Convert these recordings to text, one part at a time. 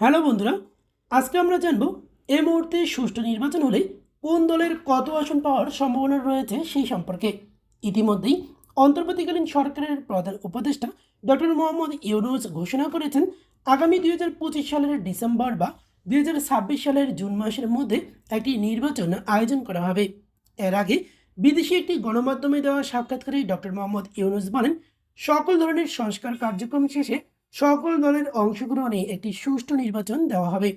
Hello বন্ধুরা, আজকে আমরা জানব এ মুহূর্তে সুষ্ঠু নির্বাচন হলে কোন দলের কত আসন পাওয়ার সম্ভাবনা রয়েছে সেই সম্পর্কে। ইতিমধ্যেই অন্তর্বর্তীকালীন সরকারের প্রধান উপদেষ্টা ডক্টর মোহাম্মদ ইউনুস ঘোষণা করেছেন, আগামী দুই হাজার পঁচিশ সালের ডিসেম্বর বা দুই হাজার ছাব্বিশ সালের জুন মাসের মধ্যে একটি নির্বাচন আয়োজন করা হবে। এর আগে বিদেশি একটি গণমাধ্যমে দেওয়া সাক্ষাৎকারে ডক্টর মোহাম্মদ ইউনুস বলেন, সকল ধরনের সংস্কার কার্যক্রম শেষে সকল দলের অংশগ্রহণে একটি সুষ্ঠু নির্বাচন দেওয়া হবে।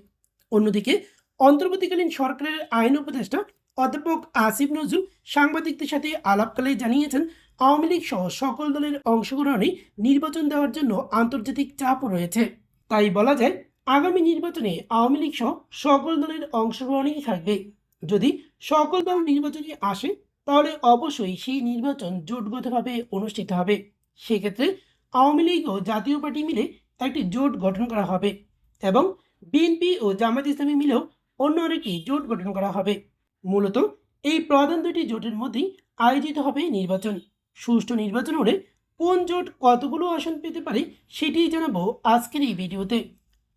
অন্যদিকে, অন্তর্বর্তীকালীন সরকারের আইন উপদেষ্টা অধ্যাপক আসিফ নজরুল সাংবাদিকদের সাথে আলাপকালে জানিয়েছেন, আওয়ামী লীগ সহ সকল দলের অংশগ্রহণে নির্বাচন দেওয়ার জন্য আন্তর্জাতিক চাপও রয়েছে। তাই বলা যায়, আগামী নির্বাচনে আওয়ামী লীগ সহ সকল দলের অংশগ্রহণই থাকবে। যদি সকল দল নির্বাচনে আসে, তাহলে অবশ্যই সেই নির্বাচন জোটগতভাবে অনুষ্ঠিত হবে। সেক্ষেত্রে আওয়ামী লীগ ও জাতীয় পার্টি মিলে একটি জোট গঠন করা হবে এবং বিএনপি ও জামাত ইসলামী মিলেও অন্য আরেকটি জোট গঠন করা হবে। মূলত এই প্রধান দুটি জোটের মধ্যেই আয়োজিত হবে নির্বাচন। সুষ্ঠু নির্বাচন হলে কোন জোট কতগুলো আসন পেতে পারে সেটি জানাব আজকের এই ভিডিওতে।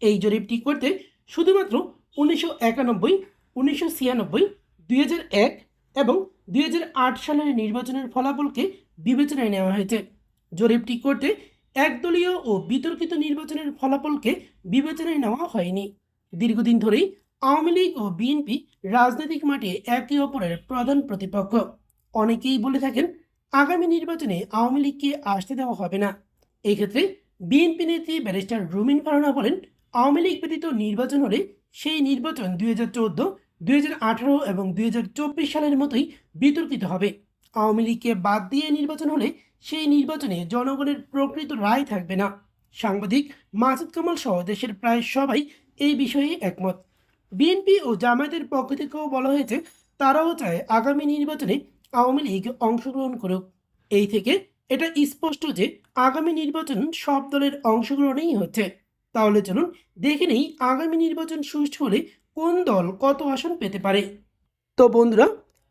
এই জরিপটি করতে শুধুমাত্র উনিশশো একানব্বই, উনিশশো ছিয়ানব্বই, দুই এক এবং দুই হাজার আট সালের নির্বাচনের ফলাফলকে বিবেচনায় নেওয়া হয়েছে। জরিপটি করতে একদলীয় ও বিতর্কিত নির্বাচনের ফলাফলকে বিবেচনায় নেওয়া হয়নি। দীর্ঘদিন ধরেই আওয়ামী লীগ ও বিএনপি রাজনৈতিক মাঠে একে অপরের প্রধান প্রতিপক্ষ। অনেকেই বলে থাকেন, আগামী নির্বাচনে আওয়ামী লীগকে আসতে দেওয়া হবে না। এক্ষেত্রে বিএনপি নেত্রী ব্যারিস্টার রুমিন ফারানা বলেন, আওয়ামী লীগ ব্যতীত নির্বাচন হলে সেই নির্বাচন দুই হাজার চোদ্দ, দুই হাজার আঠারো এবং দুই হাজার চব্বিশ সালের মতোই বিতর্কিত হবে। আওয়ামী লীগকে বাদ দিয়ে নির্বাচন হলে সেই নির্বাচনে জনগণের প্রকৃত রায় থাকবে না। সাংবাদিক মাসুদ কামাল সহ দেশের প্রায় সবাই এই বিষয়ে একমত। বিএনপি ও জামায়াতের পক্ষ থেকেও বলা হয়েছে, তারাও চায় আগামী নির্বাচনে আওয়ামী লীগ অংশগ্রহণ করুক। এই থেকে এটা স্পষ্ট যে আগামী নির্বাচন সব দলের অংশগ্রহণেই হচ্ছে। তাহলে চলুন দেখে নেই আগামী নির্বাচন সুষ্ঠু হলে কোন দল কত আসন পেতে পারে। তো বন্ধুরা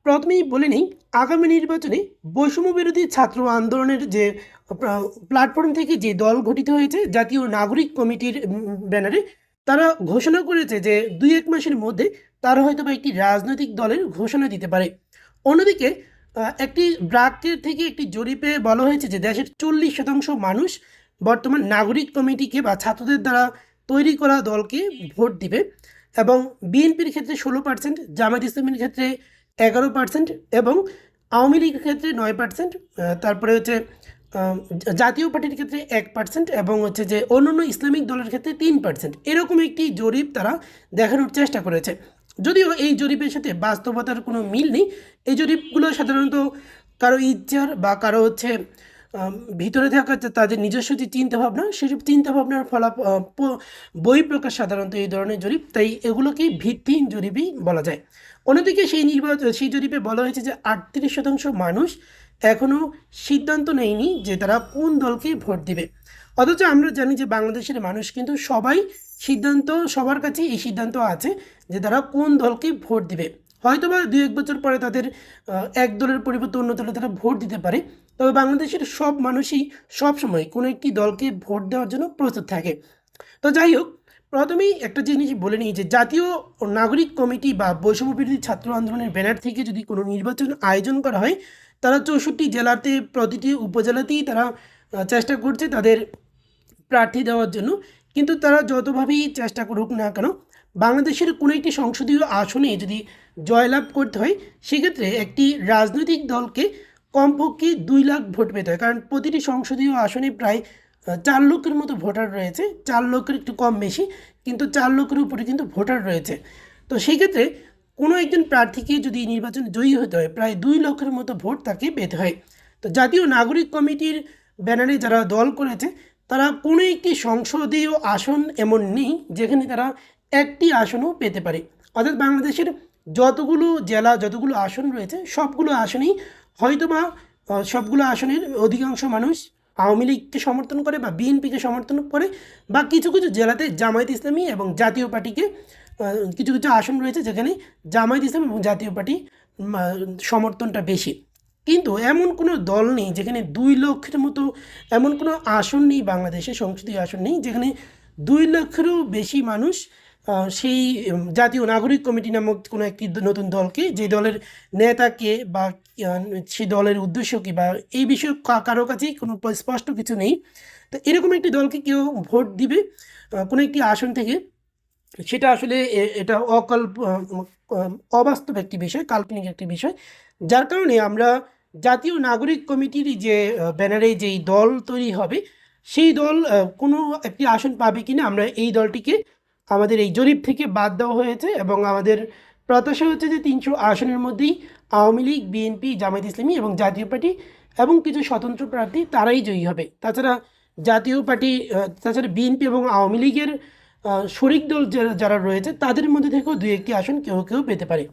প্রথমেই বলে নেই, আগামী নির্বাচনে বৈষম্য বিরোধী ছাত্র আন্দোলনের যে প্ল্যাটফর্ম থেকে যে দল গঠিত হয়েছে, জাতীয় নাগরিক কমিটির ব্যানারে, তারা ঘোষণা করেছে যে দুই এক মাসের মধ্যে তারা হয়তো বা একটি রাজনৈতিক দলের ঘোষণা দিতে পারে। অন্যদিকে একটি ব্রাকের থেকে একটি জরিপে বলা হয়েছে যে দেশের চল্লিশ শতাংশ মানুষ বর্তমান নাগরিক কমিটিকে বা ছাত্রদের দ্বারা তৈরি করা দলকে ভোট দিবে এবং বিএনপির ক্ষেত্রে ষোলো পার্সেন্ট জামায়াত ইসলামের ক্ষেত্রে এগারো পার্সেন্ট এবং আওয়ামী লীগের ক্ষেত্রে নয় পার্সেন্ট তারপরে হচ্ছে জাতীয় পার্টির ক্ষেত্রে এক পার্সেন্ট এবং হচ্ছে যে অন্যান্য ইসলামিক দলের ক্ষেত্রে তিন পার্সেন্ট এরকম একটি জরিপ তারা দেখানোর চেষ্টা করেছে। যদিও এই জরিপের সাথে বাস্তবতার কোনো মিল নেই। এই জরিপগুলো সাধারণত কারও ইচ্ছার বা কারও হচ্ছে ভিতরে থাকা তাদের নিজস্ব যে চিন্তাভাবনা, সেসব চিন্তাভাবনার ফলাফ বই প্রকাশ সাধারণত এই ধরনের জরিপ। তাই এগুলোকে ভিত্তিহীন জরিপই বলা যায়। অন্যদিকে সেই নির্বাচন, সেই জরিপে বলা হয়েছে যে আটত্রিশ শতাংশ মানুষ এখনও সিদ্ধান্ত নেয়নি যে তারা কোন দলকে ভোট দিবে। অথচ আমরা জানি যে বাংলাদেশের মানুষ কিন্তু সবাই সিদ্ধান্ত, সবার কাছে এই সিদ্ধান্ত আছে যে তারা কোন দলকে ভোট দিবে। হয়তো বা দু এক বছর পরে তাদের এক দলের পরিবর্তে অন্য দলে তারা ভোট দিতে পারে, তবে বাংলাদেশের সব মানুষই সবসময় কোনো একটি দলকে ভোট দেওয়ার জন্য প্রস্তুত থাকে। তো যাই হোক প্রথমেই একটা জিনিস বলে নিই যে জাতীয় নাগরিক কমিটি বা বৈষম্য বিরোধী ছাত্র আন্দোলনের ব্যানার থেকে যদি কোনো নির্বাচন আয়োজন করা হয়, তারা চৌষট্টি জেলাতে প্রতিটি উপজেলাতেই তারা চেষ্টা করছে তাদের প্রার্থী দেওয়ার জন্য। কিন্তু তারা যতভাবেই চেষ্টা করুক না কেন, বাংলাদেশের কোনো একটি সংসদীয় আসনে যদি জয়লাভ করতে হয়, সেক্ষেত্রে একটি রাজনৈতিক দলকে কমপক্ষে দুই লাখ ভোট পেতে হয়। কারণ প্রতিটি সংসদীয় আসনে প্রায় চার লক্ষের মতো ভোটার রয়েছে, চার লক্ষের একটু কম বেশি, কিন্তু চার লক্ষের উপরে কিন্তু ভোটার রয়েছে। তো সেই ক্ষেত্রে কোনো একজন প্রার্থীকে যদি নির্বাচনে জয়ী হতে হয়, প্রায় দুই লক্ষের মতো ভোট তাকে পেতে হয়। তো জাতীয় নাগরিক কমিটির ব্যানারে যারা দল করেছে, তারা কোনো একটি সংসদীয় আসন এমন নেই, যেখানে তারা একটি আসনও পেতে পারে। অর্থাৎ বাংলাদেশের যতগুলো জেলা, যতগুলো আসন রয়েছে, সবগুলো আসনেই হয়তোবা সবগুলো আসনের অধিকাংশ মানুষ আওয়ামী লীগকে সমর্থন করে বা বিএনপিকে সমর্থন করে বা কিছু কিছু জেলাতে জামায়াত ইসলামী এবং জাতীয় পার্টিকে কিছু কিছু আসন রয়েছে যেখানে জামায়াত ইসলাম এবং জাতীয় পার্টি সমর্থনটা বেশি। কিন্তু এমন কোনো দল নেই যেখানে দুই লক্ষের মতো, এমন কোনো আসন নেই, বাংলাদেশে সংসদীয় আসন নেই যেখানে দুই লক্ষেরও বেশি মানুষ সেই জাতীয় নাগরিক কমিটি নামক কোনো একটি নতুন দলকে, যে দলের নেতাকে বা সেই দলের উদ্দেশ্য কি বা এই বিষয়ে কারও কাছেই কোনো স্পষ্ট কিছু নেই। তো এরকম একটি দলকে কেউ ভোট দিবে কোনো একটি আসন থেকে, সেটা আসলে এটা অকল্প অবাস্তব একটি বিষয়, কাল্পনিক একটি বিষয়। যার কারণে আমরা জাতীয় নাগরিক কমিটির যে ব্যানারে যেই দল তৈরি হবে, সেই দল কোনো একটি আসন পাবে কিনা, আমরা এই দলটিকে আমাদের এই জরিপ থেকে বাদ দেওয়া হয়েছে এবং আমাদের প্রত্যাশা হচ্ছে যে তিনশো আসনের মধ্যেই আওয়ামী লীগ, বিএনপি, জামায়াত ইসলামী এবং জাতীয় পার্টি এবং কিছু স্বতন্ত্র প্রার্থী তারাই জয়ী হবে। তাছাড়া জাতীয় পার্টি তাছাড়া বিএনপি এবং আওয়ামী লীগের শরিক দল যারা যারা রয়েছে তাদের মধ্যে থেকেও দুই একটি আসন কেউ কেউ পেতে পারে।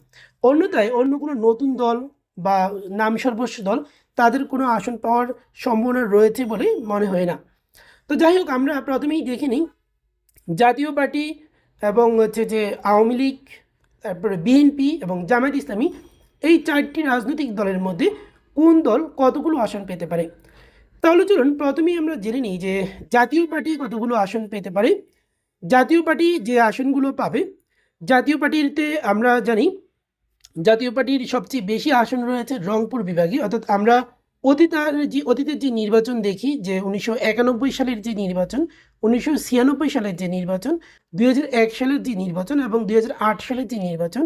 অন্যথায় অন্য কোনো নতুন দল বা নাম সর্বস্ব দল তাদের কোনো আসন পাওয়ার সম্ভাবনা রয়েছে বলে মনে হয় না। তো যাই হোক, আমরা প্রথমেই দেখে নিই, জাতীয় পার্টি এবং হচ্ছে যে আওয়ামী লীগ, তারপরে বিএনপি এবং জামায়াত ইসলামী এই চারটি রাজনৈতিক দলের মধ্যে কোন দল কতগুলো আসন পেতে পারে? তাহলে চলুন প্রথমেই আমরা জেনে নিই যে জাতীয় পার্টি কতগুলো আসন পেতে পারে। জাতীয় পার্টি যে আসনগুলো পাবে, জাতীয় পার্টিতে আমরা জানি, জাতীয় পার্টির সবচেয়ে বেশি আসন রয়েছে রংপুর বিভাগে। অর্থাৎ আমরা অতীতের যে অতীতের যে নির্বাচন দেখি, যে উনিশশো একানব্বই সালের যে নির্বাচন, উনিশশো ছিয়ানব্বই সালের যে নির্বাচন, দুই হাজার এক সালের যে নির্বাচন এবং দুই হাজার আট সালের যে নির্বাচন,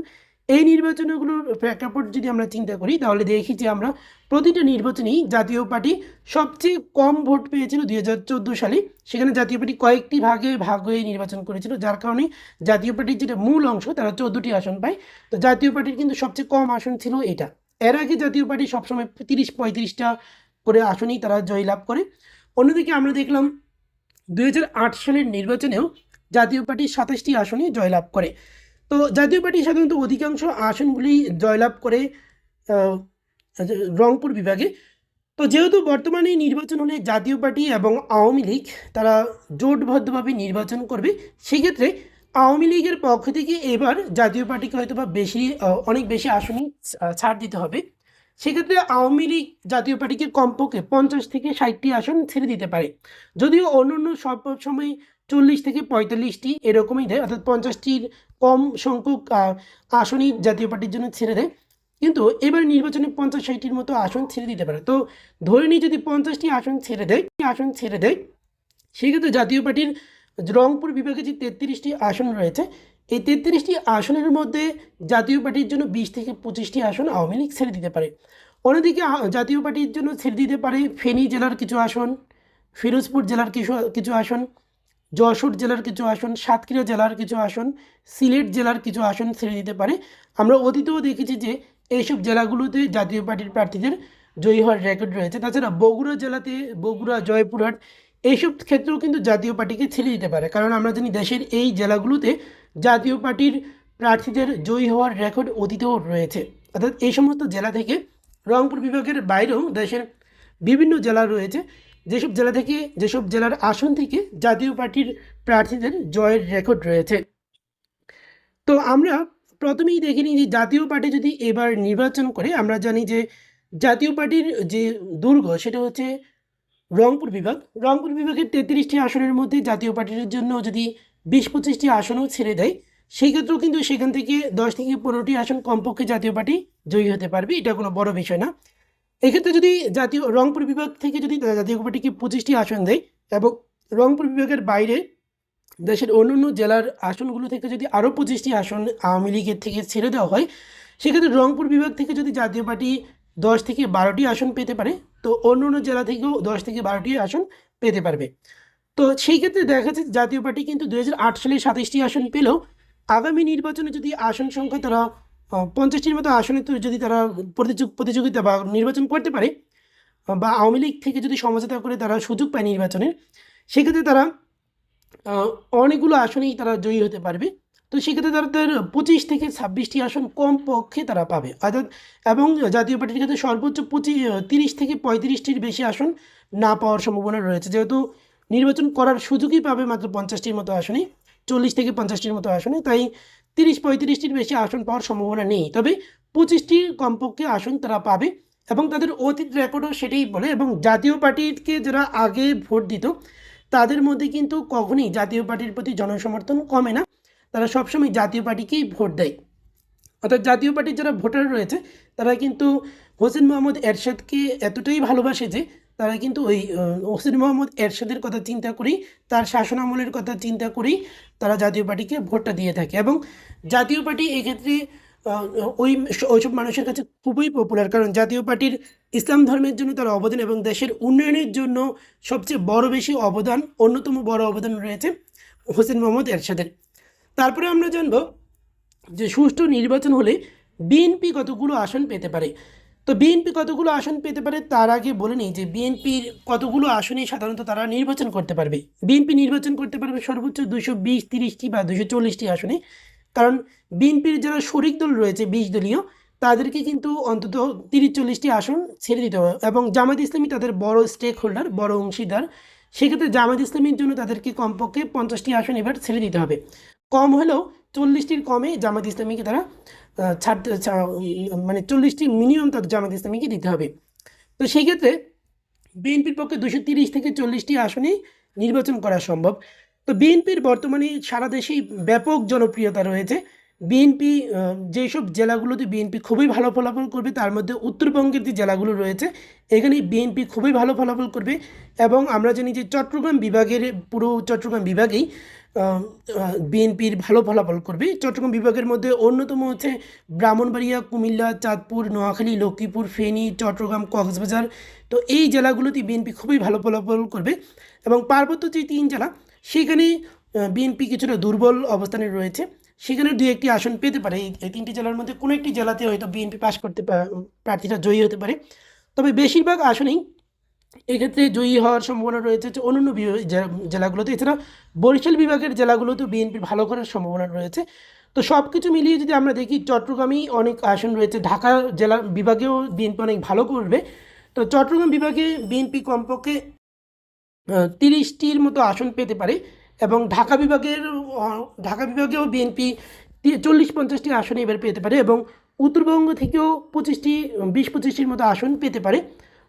এই নির্বাচনগুলোর প্রেক্ষাপট যদি আমরা চিন্তা করি, তাহলে দেখি যে আমরা প্রতিটা নির্বাচনেই জাতীয় পার্টি সবচেয়ে কম ভোট পেয়েছিল দুই হাজার চোদ্দ সালে। সেখানে জাতীয় পার্টি কয়েকটি ভাগে ভাগ হয়ে নির্বাচন করেছিল, যার কারণে জাতীয় পার্টির যেটা মূল অংশ, তারা চোদ্দোটি আসন পায়। তো জাতীয় পার্টির কিন্তু সবচেয়ে কম আসন ছিল এটা। এর আগে জাতীয় পার্টি সবসময় তিরিশ, পঁয়ত্রিশটা করে আসনেই তারা জয়লাভ করে। অন্যদিকে আমরা দেখলাম দুই হাজার আট সালের নির্বাচনেও জাতীয় পার্টি সাতাশটি আসনে জয়লাভ করে। তো জাতীয় পার্টি সাধারণত অধিকাংশ আসনগুলি জয়লাভ করে রংপুর বিভাগে। তো যেহেতু বর্তমানে নির্বাচন হলে জাতীয় পার্টি এবং আওয়ামী লীগ, তারা জোটবদ্ধভাবে নির্বাচন করবে, সেক্ষেত্রে আওয়ামী লীগের পক্ষ থেকে এবার জাতীয় পার্টিকে হয়তো বা বেশি অনেক বেশি আসনই ছাড় দিতে হবে। সেক্ষেত্রে আওয়ামী লীগ জাতীয় পার্টিকে কমপক্ষে পঞ্চাশ থেকে ষাটটি আসন ছেড়ে দিতে পারে। যদিও অন্য অন্য সব সময় চল্লিশ থেকে পঁয়তাল্লিশটি এরকমই দেয়, অর্থাৎ পঞ্চাশটির কম সংখ্যক আসনই জাতীয় পার্টির জন্য ছেড়ে দেয়। কিন্তু এবার নির্বাচনে পঞ্চাশ ষাটটির মতো আসন ছেড়ে দিতে পারে। তো ধরে নিই যদি পঞ্চাশটি আসন ছেড়ে দেয়, আসন ছেড়ে দেয়, সেক্ষেত্রে জাতীয় পার্টির রংপুর বিভাগে যে তেত্রিশটি আসন রয়েছে, এই তেত্রিশটি আসনের মধ্যে জাতীয় পার্টির জন্য বিশ থেকে পঁচিশটি আসন আওয়ামী লীগ ছেড়ে দিতে পারে। অন্যদিকে জাতীয় পার্টির জন্য ছেড়ে দিতে পারে ফেনী জেলার কিছু আসন, ফিরোজপুর জেলার কিছু কিছু আসন, যশোর জেলার কিছু আসন, সাতক্ষীরা জেলার কিছু আসন, সিলেট জেলার কিছু আসন ছেড়ে দিতে পারে। আমরা অতীতেও দেখেছি যে এইসব জেলাগুলোতে জাতীয় পার্টির প্রার্থীদের জয়ী হওয়ার রেকর্ড রয়েছে। তাছাড়া বগুড়া জেলাতে বগুড়া, জয়পুরহাট এইসব ক্ষেত্রেও কিন্তু জাতীয় পার্টিকে ছেড়ে দিতে পারে। কারণ আমরা জানি দেশের এই জেলাগুলোতে জাতীয় পার্টির প্রার্থীদের জয়ী হওয়ার রেকর্ড অতীতেও রয়েছে। অর্থাৎ এই সমস্ত জেলা থেকে রংপুর বিভাগের বাইরেও দেশের বিভিন্ন জেলা রয়েছে। যেসব জেলা থেকে, যেসব জেলার আসন থেকে জাতীয় পার্টির প্রার্থীদের জয়ের রেকর্ড রয়েছে। তো আমরা প্রথমেই দেখিনি যে জাতীয় পার্টি যদি এবার নির্বাচন করে, আমরা জানি যে জাতীয় পার্টির যে দুর্গ, সেটা হচ্ছে রংপুর বিভাগ। রংপুর বিভাগের তেত্রিশটি আসনের মধ্যে জাতীয় পার্টির জন্য যদি বিশ পঁচিশটি আসনও ছেড়ে দেয়, সেই ক্ষেত্রেও কিন্তু সেখান থেকে দশ থেকে পনেরোটি আসন কমপক্ষে জাতীয় পার্টি জয়ী হতে পারবে। এটা কোনো বড় বিষয় না। এক্ষেত্রে যদি জাতীয়, রংপুর বিভাগ থেকে যদি জাতীয় পার্টিকে পঁচিশটি আসন দেয় এবং রংপুর বিভাগের বাইরে দেশের অন্যান্য জেলার আসনগুলো থেকে যদি আরও পঁচিশটি আসন আওয়ামী লীগের থেকে ছেড়ে দেওয়া হয়, সেক্ষেত্রে রংপুর বিভাগ থেকে যদি জাতীয় পার্টি দশ থেকে বারোটি আসন পেতে পারে। তো অন্য অন্য জেলা থেকেও দশ থেকে বারোটি আসন পেতে পারবে। তো সেই ক্ষেত্রে দেখা যাচ্ছে জাতীয় পার্টি কিন্তু দু হাজার আট সালে সাতাশটি আসন পেলেও আগামী নির্বাচনে যদি আসন সংখ্যা তারা পঞ্চাশটির মতো আসনে যদি তারা প্রতিযোগ- প্রতিযোগিতা বা নির্বাচন করতে পারে বা আওয়ামী লীগ থেকে যদি সমঝোতা করে তারা সুযোগ পায় নির্বাচনের, সেক্ষেত্রে তারা অনেকগুলো আসনেই তারা জয়ী হতে পারবে। তো সেক্ষেত্রে তারা তার পঁচিশ থেকে ছাব্বিশটি আসন কম পক্ষে তারা পাবে। অর্থাৎ এবং জাতীয় পার্টির ক্ষেত্রে সর্বোচ্চ পঁচিশ, তিরিশ থেকে পঁয়ত্রিশটির বেশি আসন না পাওয়ার সম্ভাবনা রয়েছে। যেহেতু নির্বাচন করার সুযোগই পাবে মাত্র পঞ্চাশটির মতো আসনে, চল্লিশ থেকে পঞ্চাশটির মতো আসনে, তাই তিরিশ, পঁয়ত্রিশটির বেশি আসন পাওয়ার সম্ভাবনা নেই। তবে পঁচিশটির কমপক্ষে আসন তারা পাবে এবং তাদের অতীত রেকর্ডও সেটাই বলে এবং জাতীয় পার্টিকে যারা আগে ভোট দিত, তাদের মধ্যে কিন্তু কখনই জাতীয় পার্টির প্রতি জনসমর্থন কমে না। তারা সবসময় জাতীয় পার্টিকেই ভোট দেয়। অর্থাৎ জাতীয় পার্টির যারা ভোটার রয়েছে, তারা কিন্তু হোসেন মোহাম্মদ এরশাদকে এতটাই ভালোবাসে যে তারা কিন্তু ওই হোসেন মোহাম্মদ এরশাদের কথা চিন্তা করেই, তার শাসনামলের কথা চিন্তা করেই তারা জাতীয় পার্টিকে ভোটটা দিয়ে থাকে। এবং জাতীয় পার্টি এক্ষেত্রে ওই, ওইসব মানুষের কাছে খুবই পপুলার কারণ জাতীয় পার্টির ইসলাম ধর্মের জন্য তার অবদান এবং দেশের উন্নয়নের জন্য সবচেয়ে বড় বেশি অবদান, অন্যতম বড় অবদান রয়েছে হোসেন মোহাম্মদ এরশাদের। তারপরে আমরা জানব যে সুষ্ঠু নির্বাচন হলে বিএনপি কতগুলো আসন পেতে পারে। তো বিএনপি কতগুলো আসন পেতে পারে তার আগে বলে নিই যে বিএনপির কতগুলো আসনে সাধারণত তারা নির্বাচন করতে পারবে। বিএনপি নির্বাচন করতে পারবে সর্বোচ্চ দুশো বিশ, তিরিশটি বা দুশো চল্লিশটি আসনে। কারণ বিএনপির যারা শরিক দল রয়েছে, বিশ দলীয়, তাদেরকে কিন্তু অন্তত তিরিশ চল্লিশটি আসন ছেড়ে দিতে হবে এবং জামাত ইসলামী তাদের বড় স্টেক হোল্ডার বড় অংশীদার। সেক্ষেত্রে জামাত ইসলামীর জন্য তাদেরকে কমপক্ষে পঞ্চাশটি আসন এবার ছেড়ে দিতে হবে। কম হলেও চল্লিশটির কমে জামাত ইসলামীকে তারা ছাড়তে মানে চল্লিশটি মিনিমাম তাদের জামাত ইসলামীকে দিতে হবে। তো সেই ক্ষেত্রে বিএনপির পক্ষে দুশো তিরিশ থেকে চল্লিশটি আসনে নির্বাচন করা সম্ভব। তো বিএনপির বর্তমানে সারা দেশেই ব্যাপক জনপ্রিয়তা রয়েছে। বিএনপি যেসব জেলাগুলোতে বিএনপি খুবই ভালো ফলাফল করবে, তার মধ্যে উত্তরবঙ্গের যে জেলাগুলো রয়েছে, এখানে বিএনপি খুবই ভালো ফলাফল করবে। এবং আমরা জানি যে চট্টগ্রাম বিভাগের, পুরো চট্টগ্রাম বিভাগেই বিএনপির ভালো ফলাফল করবে। চট্টগ্রাম বিভাগের মধ্যে অন্যতম হচ্ছে ব্রাহ্মণবাড়িয়া, কুমিল্লা, চাঁদপুর, নোয়াখালী, লক্ষ্মীপুর, ফেনী, চট্টগ্রাম, কক্সবাজার। তো এই জেলাগুলোতে বিএনপি খুবই ভালো ফলাফল করবে এবং পার্বত্য যে তিন জেলা, সেখানে বিএনপি কিছুটা দুর্বল অবস্থানে রয়েছে। সেখানে দুই একটি আসন পেতে পারে। এই তিনটি জেলার মধ্যে কোনো একটি জেলাতে হয়তো বিএনপি পাশ করতে প্রার্থীরা জয়ী হতে পারে। তবে বেশিরভাগ আসনেই এক্ষেত্রে জয়ী হওয়ার সম্ভাবনা রয়েছে হচ্ছে অন্যান্য জেলাগুলোতে। এছাড়া বরিশাল বিভাগের জেলাগুলোতেও বিএনপির ভালো করার সম্ভাবনা রয়েছে। তো সব কিছু মিলিয়ে যদি আমরা দেখি, চট্টগ্রামেই অনেক আসন রয়েছে। ঢাকা জেলা বিভাগেও বিএনপি অনেক ভালো করবে। তো চট্টগ্রাম বিভাগে বিএনপি কমপক্ষে তিরিশটির মতো আসন পেতে পারে এবং ঢাকা বিভাগের ঢাকা বিভাগেও বিএনপি চল্লিশ পঞ্চাশটি আসন এবার পেতে পারে এবং উত্তরবঙ্গ থেকেও পঁচিশটি বিশ পঁচিশটির মতো আসন পেতে পারে।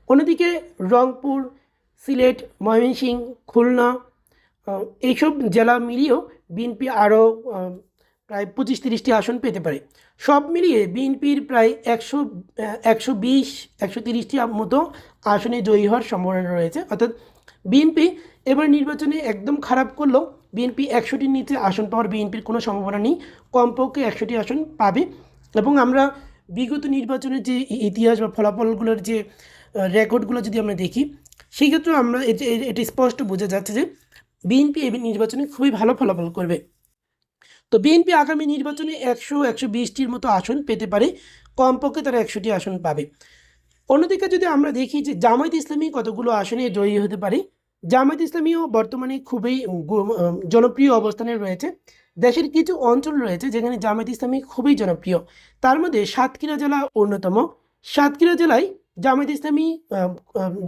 অন্যদিকে রংপুর, সিলেট, ময়মনসিংহ, খুলনা এইসব জেলা মিলিয়েও বিএনপি আরও প্রায় পঁচিশ তিরিশটি আসন পেতে পারে। সব মিলিয়ে বিএনপির প্রায় একশো একশো বিশ, একশো তিরিশটি মতো আসনে জয়ী হওয়ার সম্ভাবনা রয়েছে। অর্থাৎ বিএনপি এবার নির্বাচনে একদম খারাপ করলেও বিএনপি একশোটির নিচে আসন পাওয়ার বিএনপির কোনো সম্ভাবনা নেই। কমপক্ষে একশোটি আসন পাবে। এবং আমরা বিগত নির্বাচনের যে ইতিহাস বা ফলাফলগুলোর যে রেকর্ডগুলো যদি আমরা দেখি, সেই ক্ষেত্রে আমরা এটি স্পষ্ট বোঝা যাচ্ছে যে বিএনপি এই নির্বাচনে খুবই ভালো ফলাফল করবে। তো বিএনপি আগামী নির্বাচনে একশো একশো বিশটির মতো আসন পেতে পারে, কমপক্ষে তারা একশোটি আসন পাবে। অন্যদিকে যদি আমরা দেখি যে জামায়াত ইসলামী কতগুলো আসনে জয়ী হতে পারে, জামায়াত ইসলামীও বর্তমানে খুবই জনপ্রিয় অবস্থানে রয়েছে। দেশের কিছু অঞ্চল রয়েছে যেখানে জামায়াত ইসলামী খুবই জনপ্রিয়। তার মধ্যে সাতক্ষীরা জেলা অন্যতম। সাতক্ষীরা জেলায় জামায়াত ইসলামী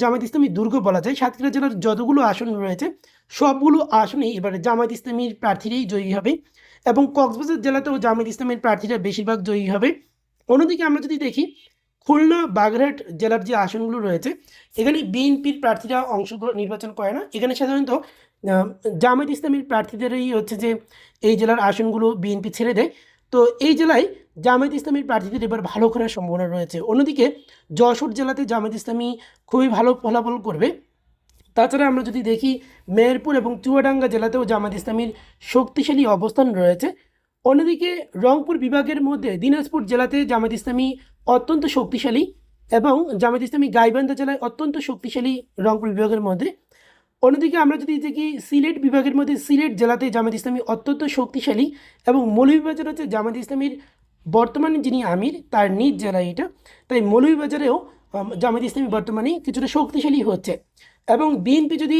জামায়াত ইসলামী দুর্গ বলা যায়। সাতক্ষীরা জেলার যতগুলো আসন রয়েছে সবগুলো আসনেই এবারে জামায়াত ইসলামীর প্রার্থীরাই জয়ী হবে এবং কক্সবাজার জেলাতেও জামায়াত ইসলামের প্রার্থীরা বেশিরভাগ জয়ী হবে। অন্যদিকে আমরা যদি দেখি খুলনা বাগেরহাট জেলার যে আসনগুলো রয়েছে এখানে বিএনপির প্রার্থীরা অংশগ্রহণ নির্বাচন করে না। এখানে সাধারণত আহ, জামায়াত ইসলামীর প্রার্থীদেরই হচ্ছে যে এই জেলার আসনগুলো বিএনপি ছেড়ে দেয়। তো এই জেলায় জামায়াত ইসলামীর প্রার্থীদের এবার ভালো করার সম্ভাবনা রয়েছে। অন্যদিকে যশোর জেলাতে জামায়াত ইসলামী খুবই ভালো ফলাফল করবে। তাছাড়া আমরা যদি দেখি মেহেরপুর এবং চুয়াডাঙ্গা জেলাতেও জামাত ইসলামীর শক্তিশালী অবস্থান রয়েছে। অন্যদিকে রংপুর বিভাগের মধ্যে দিনাজপুর জেলাতে জামাত ইসলামী অত্যন্ত শক্তিশালী এবং জামাত ইসলামী গাইবান্ধা জেলায় অত্যন্ত শক্তিশালী রংপুর বিভাগের মধ্যে। অন্যদিকে আমরা যদি দেখি সিলেট বিভাগের মধ্যে সিলেট জেলাতে জামাত ইসলামী অত্যন্ত শক্তিশালী এবং মৌলভীবাজার হচ্ছে জামাত ইসলামীর বর্তমানে যিনি আমির, তার নিজ জেলা এটা। তাই মৌলভীবাজারেও জামাত ইসলামী বর্তমানে কিছুটা শক্তিশালী হচ্ছে। এবং বিএনপি যদি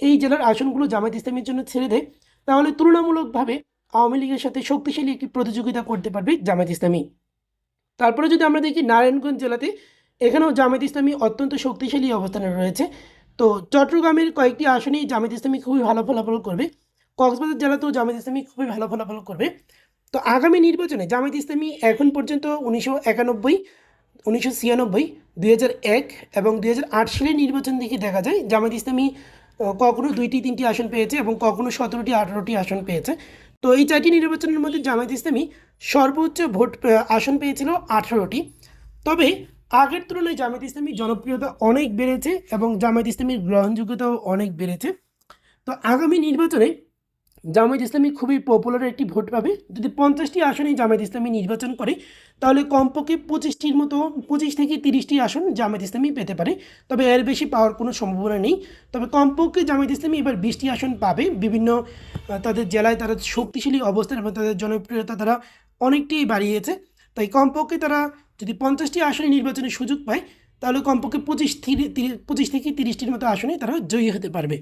এই জেলার আসনগুলো জামাত ইসলামের জন্য ছেড়ে দেয়, তাহলে তুলনামূলকভাবে আওয়ামী লীগের সাথে শক্তিশালী একটি প্রতিযোগিতা করতে পারবে জামাত ইসলামী। তারপরে যদি আমরা দেখি নারায়ণগঞ্জ জেলাতে, এখানেও জামাত ইসলামী অত্যন্ত শক্তিশালী অবস্থানে রয়েছে। তো চট্টগ্রামের কয়েকটি আসনেই জামাত ইসলামী খুবই ভালো ফলাফল করবে। কক্সবাজার জেলাতেও জামাত ইসলামী খুবই ভালো ফলাফল করবে। তো আগামী নির্বাচনে জামাত ইসলামী এখন পর্যন্ত উনিশশো একানব্বই উনিশশো ছিয়ানব্বই দুই হাজার এক এবং দুই হাজার আট সালের নির্বাচন দেখে দেখা যায় জামাত ইসলামী আহ, কখনো দুইটি তিনটি আসন পেয়েছে এবং কখনো সতেরোটি আঠারোটি আসন পেয়েছে। তো এই চারটি নির্বাচনের মধ্যে জামায়াত ইসলামী সর্বোচ্চ ভোট আসন পেয়েছিল আঠারোটি। তবে আগের তুলনায় জামায়াত ইসলামীর জনপ্রিয়তা অনেক বেড়েছে এবং জামায়াত ইসলামীর গ্রহণযোগ্যতাও অনেক বেড়েছে। তো আগামী নির্বাচনে জামায়াত ইসলামী খুবই পপুলার একটি ভোট পাবে। যদি পঞ্চাশটি আসনে জামায়াত ইসলামী নির্বাচন করে, তাহলে কমপক্ষে পঁচিশটির মতো, পঁচিশ থেকে তিরিশটি আসন জামায়াত ইসলামী পেতে পারে। তবে এর বেশি পাওয়ার কোনো সম্ভাবনা নেই। তবে কমপক্ষে জামায়াত ইসলামী এবার বিশটি আসন পাবে। বিভিন্ন তাদের জেলায় তারা শক্তিশালী অবস্থান এবং তাদের জনপ্রিয়তা তারা অনেকটাই বাড়িয়েছে। তাই কমপক্ষে তারা যদি পঞ্চাশটি আসনে নির্বাচনের সুযোগ পায়, তাহলে কমপক্ষে পঁচিশ পঁচিশ থেকে তিরিশটির মতো আসনে তারা জয়ী হতে পারবে।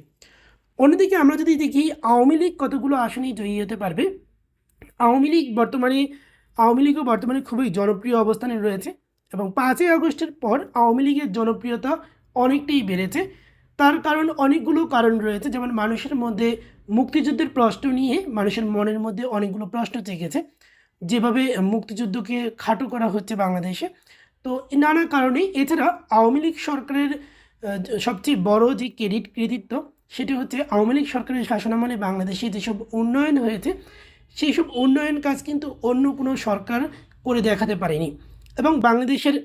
অন্যদিকে আমরা যদি দেখি, আওয়ামী লীগ কতগুলো আসনেই জয়ী হতে পারবে? আওয়ামী লীগ বর্তমানে, আওয়ামী লীগও বর্তমানে খুবই জনপ্রিয় অবস্থানে রয়েছে এবং পাঁচই আগস্টের পর আওয়ামী লীগের জনপ্রিয়তা অনেকটাই বেড়েছে। তার কারণ অনেকগুলো কারণ রয়েছে, যেমন মানুষের মধ্যে মুক্তিযুদ্ধের প্রশ্ন নিয়ে মানুষের মনের মধ্যে অনেকগুলো প্রশ্ন জেগেছে। যেভাবে মুক্তিযুদ্ধকে খাটো করা হচ্ছে বাংলাদেশে। তো নানা কারণে, এছাড়া আওয়ামী লীগ সরকারের সবচেয়ে বড় যে ক্রেডিট কৃতিত্ব সেটি হচ্ছে আওয়ামী লীগ সরকারের শাসনামলে বাংলাদেশে যেসব উন্নয়ন হয়েছে সেই সব উন্নয়ন কাজ কিন্তু অন্য কোনো সরকার করে দেখাতে পারেনি। এবং বাংলাদেশের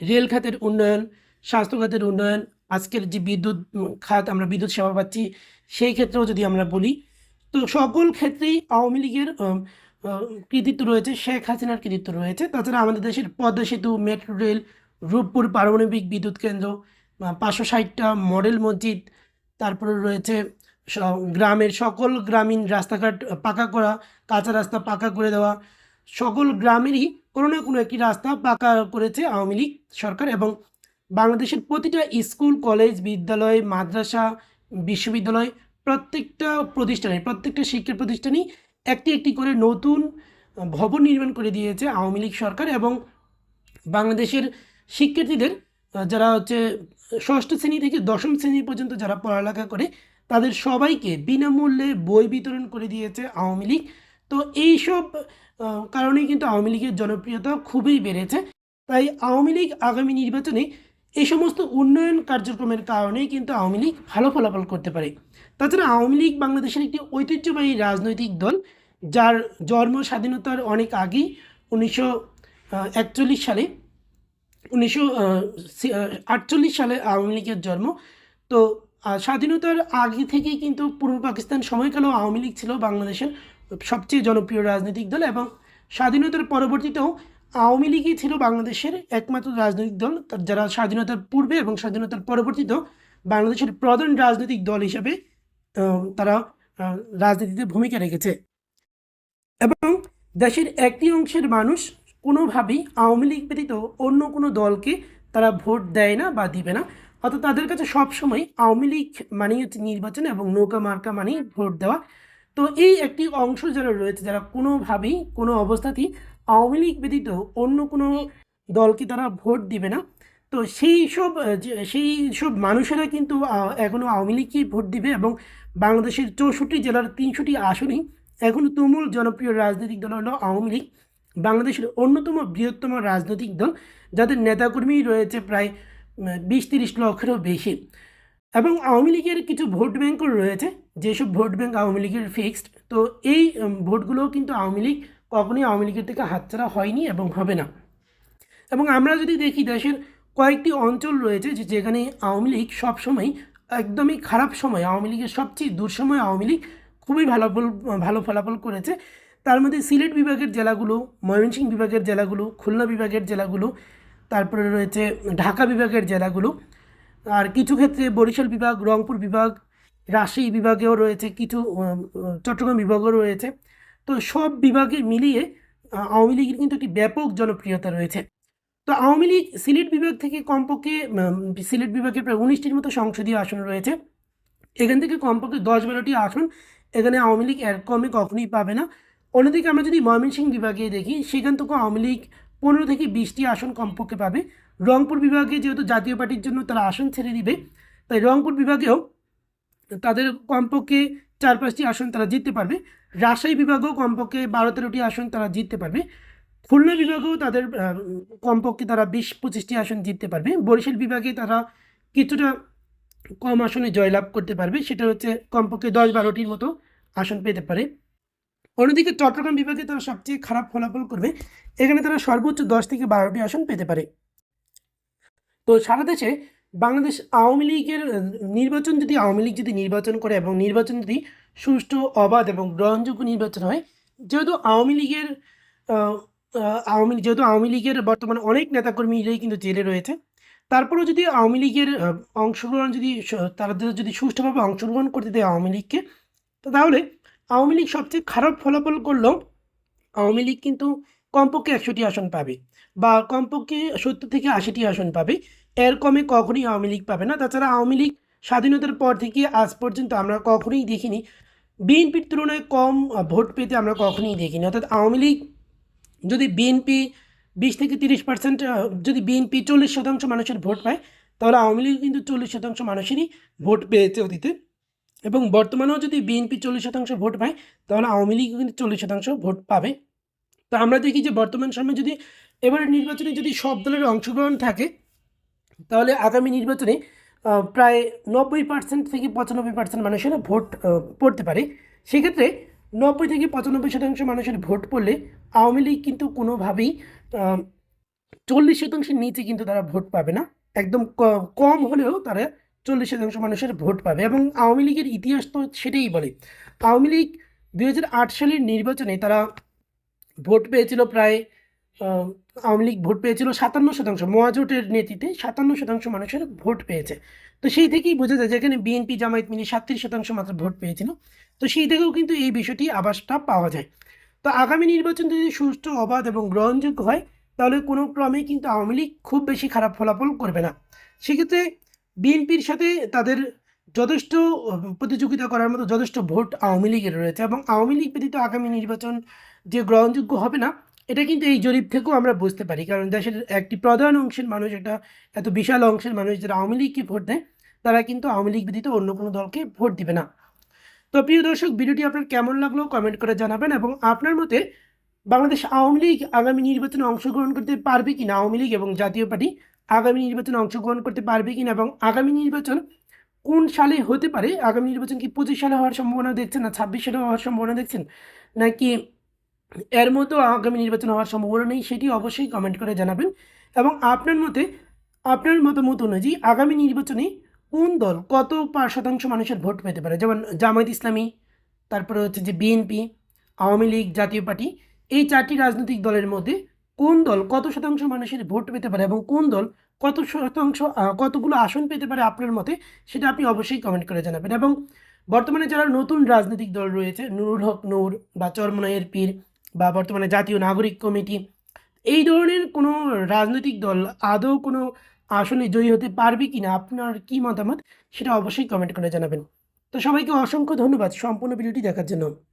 রেল খাতের উন্নয়ন স্বাস্থ্য খাতের উন্নয়ন, আজকের যে বিদ্যুৎ খাত, আমরা বিদ্যুৎ সেবা পাচ্ছি, সেই ক্ষেত্রেও যদি আমরা বলি, তো সকল ক্ষেত্রেই আওয়ামী লীগের কৃতিত্ব রয়েছে, শেখ হাসিনার কৃতিত্ব রয়েছে। তাছাড়া আমাদের দেশের পদ্মা সেতু, মেট্রো রেল, রূপপুর পারমাণবিক বিদ্যুৎ কেন্দ্র পাঁচশো ষাটটা মডেল মসজিদ তারপরে রয়েছে গ্রামের সকল গ্রামীণ রাস্তাঘাট পাকা করা, কাঁচা রাস্তা পাকা করে দেওয়া। সকল গ্রামেরই কোনো না কোনো একটি রাস্তা পাকা করেছে আওয়ামী লীগ সরকার এবং বাংলাদেশের প্রতিটা স্কুল, কলেজ, বিদ্যালয়, মাদ্রাসা, বিশ্ববিদ্যালয় প্রত্যেকটা প্রতিষ্ঠানে, প্রত্যেকটা শিক্ষা প্রতিষ্ঠানেই একটি একটি করে নতুন ভবন নির্মাণ করে দিয়েছে আওয়ামী লীগ সরকার এবং বাংলাদেশের শিক্ষার্থীদের, যারা হচ্ছে ষষ্ঠ শ্রেণি থেকে দশম শ্রেণি পর্যন্ত যারা পড়ালেখা করে, তাদের সবাইকে বিনামূল্যে বই বিতরণ করে দিয়েছে আওয়ামী লীগ। তো এইসব কারণেই কিন্তু আওয়ামী লীগের জনপ্রিয়তা খুবই বেড়েছে। তাই আওয়ামী লীগ আগামী নির্বাচনে এই সমস্ত উন্নয়ন কার্যক্রমের কারণেই কিন্তু আওয়ামী লীগ ভালো ফলাফল করতে পারে। তাছাড়া আওয়ামী লীগ বাংলাদেশের একটি ঐতিহ্যবাহী রাজনৈতিক দল, যার জন্ম স্বাধীনতার অনেক আগেই উনিশশো একচল্লিশ সালে উনিশশো আটচল্লিশ সালে আওয়ামী লীগের জন্ম। তো স্বাধীনতার আগে থেকেই কিন্তু পূর্ব পাকিস্তান সময়কালেও আওয়ামী লীগ ছিল বাংলাদেশের সবচেয়ে জনপ্রিয় রাজনৈতিক দল এবং স্বাধীনতার পরবর্তীতেও আওয়ামী লীগই ছিল বাংলাদেশের একমাত্র রাজনৈতিক দল। যারা স্বাধীনতার পূর্বে এবং স্বাধীনতার পরবর্তীতেও বাংলাদেশের প্রধান রাজনৈতিক দল হিসেবে তারা রাজনীতিতে ভূমিকা রেখেছে। এবং দেশের একটি অংশের মানুষ কোনোভাবেই আওয়ামী লীগ ব্যতীত অন্য কোনো দলকে তারা ভোট দেয় না বা দিবে না। অর্থাৎ তাদের কাছে সবসময় আওয়ামী লীগ মানেই হচ্ছে নির্বাচন এবং নৌকা মার্কা মানেই ভোট দেওয়া। তো এই একটি অংশ যারা রয়েছে, যারা কোনোভাবেই কোনো অবস্থাতেই আওয়ামী লীগ ব্যতীত অন্য কোনো দলকে তারা ভোট দিবে না। তো সেই সব সেই সব মানুষেরা কিন্তু এখনও আওয়ামী লীগকেই ভোট দিবে এবং বাংলাদেশের চৌষট্টি জেলার তিনশোটি আসনেই এখন তুমুল জনপ্রিয় রাজনৈতিক দল হলো আওয়ামী লীগ। বাংলাদেশের অন্যতম বৃহত্তম রাজনৈতিক দল, যাদের নেতাকর্মী রয়েছে প্রায় বিশ তিরিশ লক্ষেরও বেশি। এবং আওয়ামী লীগের কিছু ভোট ব্যাঙ্কও রয়েছে, যেসব ভোট ব্যাঙ্ক আওয়ামী লীগের ফিক্সড। তো এই ভোটগুলোও কিন্তু আওয়ামী লীগ কখনোই আওয়ামী লীগের থেকে হাতছাড়া হয়নি এবং হবে না। এবং আমরা যদি দেখি, দেশের কয়েকটি অঞ্চল রয়েছে যে, যেখানে আওয়ামী লীগ সবসময় একদমই খারাপ সময়, আওয়ামী লীগের সবচেয়ে দুঃসময় আওয়ামী লীগ খুবই ভালো ভালো ফলাফল করেছে। তার মধ্যে সিলেট বিভাগের জেলাগুলো, ময়মনসিংহ বিভাগের জেলাগুলো, খুলনা বিভাগের জেলাগুলো, তারপরে রয়েছে ঢাকা বিভাগের জেলাগুলো। আর কিছু ক্ষেত্রে বরিশাল বিভাগ, রংপুর বিভাগ, রাজশাহী বিভাগেও রয়েছে কিছু চট্টগ্রাম বিভাগও রয়েছে। তো সব বিভাগে মিলিয়ে আওয়ামী লীগের কিন্তু একটি ব্যাপক জনপ্রিয়তা রয়েছে। তো আওয়ামী লীগ সিলেট বিভাগ থেকে কমপক্ষে সিলেট বিভাগের প্রায় উনিশটির মতো সংসদীয় আসন রয়েছে। এখান থেকে কমপক্ষে দশ বারোটি আসন, এখানে আওয়ামী লীগ এর কমে কখনোই পাবে না। অন্যদিকে আমরা যদি ময়মনসিংহ বিভাগে দেখি, সেখান থেকেও আওয়ামী লীগ পনেরো থেকে বিশটি আসন কমপক্ষে পাবে। রংপুর বিভাগে যেহেতু জাতীয় পার্টির জন্য তারা আসন ছেড়ে দিবে, তাই রংপুর বিভাগেও তাদের কমপক্ষে চার পাঁচটি আসন তারা জিততে পারবে। রাজশাহী বিভাগেও কমপক্ষে বারো তেরোটি আসন তারা জিততে পারবে। খুলনা বিভাগেও তাদের কমপক্ষে তারা বিশ পঁচিশটি আসন জিততে পারবে। বরিশাল বিভাগে তারা কিছুটা কম আসনে জয়লাভ করতে পারবে। সেটা হচ্ছে কমপক্ষে দশ বারোটির মতো আসন পেতে পারে। অন্যদিকে চট্টগ্রাম বিভাগে তারা সবচেয়ে খারাপ ফলাফল করবে। এখানে তারা সর্বোচ্চ দশ থেকে বারোটি আসন পেতে পারে। তো সারা দেশে বাংলাদেশ আওয়ামী লীগের নির্বাচন যদি, আওয়ামী লীগ যদি নির্বাচন করে এবং নির্বাচন যদি সুষ্ঠু, অবাধ এবং গ্রহণযোগ্য নির্বাচন হয়, যেহেতু আওয়ামী লীগের আওয়ামী যেহেতু আওয়ামী লীগের বর্তমানে অনেক নেতাকর্মীরাই কিন্তু জেলে রয়েছে, তারপরেও যদি আওয়ামী লীগের অংশগ্রহণ যদি তারা যদি সুষ্ঠুভাবে অংশগ্রহণ করতে দেয় আওয়ামী লীগকে তাহলে আওয়ামী লীগ সবচেয়ে খারাপ ফলাফল করলেও আওয়ামী লীগ কিন্তু কমপক্ষে একশোটি আসন পাবে বা কমপক্ষে সত্তর থেকে আশিটি আসন পাবে। এর কমে কখনোই আওয়ামী লীগ পাবে না। তাছাড়া আওয়ামী লীগ স্বাধীনতার পর থেকে আজ পর্যন্ত আমরা কখনোই দেখিনি। বিএনপির তুলনায় কম ভোট পেতে আমরা কখনোই দেখিনি। অর্থাৎ আওয়ামী লীগ যদি বিএনপি বিশ থেকে তিরিশ পার্সেন্ট যদি বিএনপি চল্লিশ শতাংশ মানুষের ভোট পায়, তাহলে আওয়ামী লীগ কিন্তু চল্লিশ শতাংশ মানুষেরই ভোট পেয়েছে অতীতে। এবং বর্তমানেও যদি বিএনপি চল্লিশ শতাংশ ভোট পায়, তাহলে আওয়ামী লীগ কিন্তু চল্লিশ শতাংশ ভোট পাবে। তো আমরা দেখি যে বর্তমান সময়ে যদি এবারের নির্বাচনে যদি সব দলের অংশগ্রহণ থাকে, তাহলে আগামী নির্বাচনে প্রায় নব্বই পার্সেন্ট থেকে পঁচানব্বই পার্সেন্ট মানুষের ভোট পড়তে পারে। সেক্ষেত্রে নব্বই থেকে পঁচানব্বই শতাংশ মানুষের ভোট পড়লে আওয়ামী লীগ কিন্তু কোনোভাবেই চল্লিশ শতাংশের নিচে কিন্তু তারা ভোট পাবে না। একদম কম হলেও তারা চল্লিশ শতাংশ মানুষের ভোট পাবে এবং আওয়ামী লীগের ইতিহাস তো সেটাই বলে। আওয়ামী লীগ দু হাজার আট সালের নির্বাচনে তারা ভোট পেয়েছিল প্রায় আওয়ামী লীগ ভোট পেয়েছিল সাতান্ন শতাংশ মহাজোটের নেতৃত্বে সাতান্ন শতাংশ মানুষের ভোট পেয়েছে। তো সেই থেকেই বোঝা যায় যেখানে বিএনপি, জামায়াত মিলে সাতত্রিশ শতাংশ মাত্র ভোট পেয়েছিল। তো সেই থেকেও কিন্তু এই বিষয়টি আবাসটা পাওয়া যায়। তো আগামী নির্বাচন যদি সুষ্ঠু, অবাধ এবং গ্রহণযোগ্য হয়, তাহলে কোনো ক্রমেই কিন্তু আওয়ামী লীগ খুব বেশি খারাপ ফলাফল করবে না। সেক্ষেত্রে বিএনপির সাথে তাদের যথেষ্ট প্রতিযোগিতা করার মতো যথেষ্ট ভোট আওয়ামী লীগের রয়েছে এবং আওয়ামী লীগ ব্যতীত আগামী নির্বাচন যে গ্রহণযোগ্য হবে না, এটা কিন্তু এই জরিপ থেকেও আমরা বুঝতে পারি। কারণ দেশের একটি প্রধান অংশের মানুষ, একটা এত বিশাল অংশের মানুষ যারা আওয়ামী লীগকে ভোট দেয়, তারা কিন্তু আওয়ামী লীগ ব্যতীত অন্য কোনো দলকে ভোট দিবে না। তো প্রিয় দর্শক, ভিডিওটি আপনার কেমন লাগল কমেন্ট করে জানাবেন এবং আপনার মতে বাংলাদেশ আওয়ামী লীগ আগামী নির্বাচনে অংশগ্রহণ করতে পারবে কি না আওয়ামী লীগ এবং জাতীয় পার্টি? আগামী নির্বাচনে অংশগ্রহণ করতে পারবে কিনা এবং আগামী নির্বাচন কোন সালে হতে পারে? আগামী নির্বাচন কি পঁচিশ সালে হওয়ার সম্ভাবনা দেখছেন না ছাব্বিশ সালে হওয়ার সম্ভাবনা দেখছেন? নাকি এর মতো আগামী নির্বাচন হওয়ার সম্ভাবনা নেই সেটি অবশ্যই কমেন্ট করে জানাবেন। এবং আপনার মতে, আপনার মতামত অনুযায়ী আগামী নির্বাচনে কোন দল কত শতাংশ মানুষের ভোট পেতে পারে? যেমন জামায়াত ইসলামী, তারপরে হচ্ছে যে বিএনপি, আওয়ামী লীগ, জাতীয় পার্টি, এই চারটি রাজনৈতিক দলের মধ্যে কোন দল কত শতাংশ মানুষের ভোট পেতে পারে এবং কোন দল কত শতাংশ কতগুলো আসন পেতে পারে আপনার মতে, সেটা আপনি অবশ্যই কমেন্ট করে জানাবেন। এবং বর্তমানে যারা নতুন রাজনৈতিক দল রয়েছে, নুরুল হক, নূর বা চরমনায়ের পীর বা বর্তমানে জাতীয় নাগরিক কমিটি, এই ধরনের কোনো রাজনৈতিক দল আদৌ কোনো আসনে জয়ী হতে পারবে কিনা, আপনার কী মতামত, সেটা অবশ্যই কমেন্ট করে জানাবেন। তো সবাইকে অসংখ্য ধন্যবাদ সম্পূর্ণ ভিডিওটি দেখার জন্য।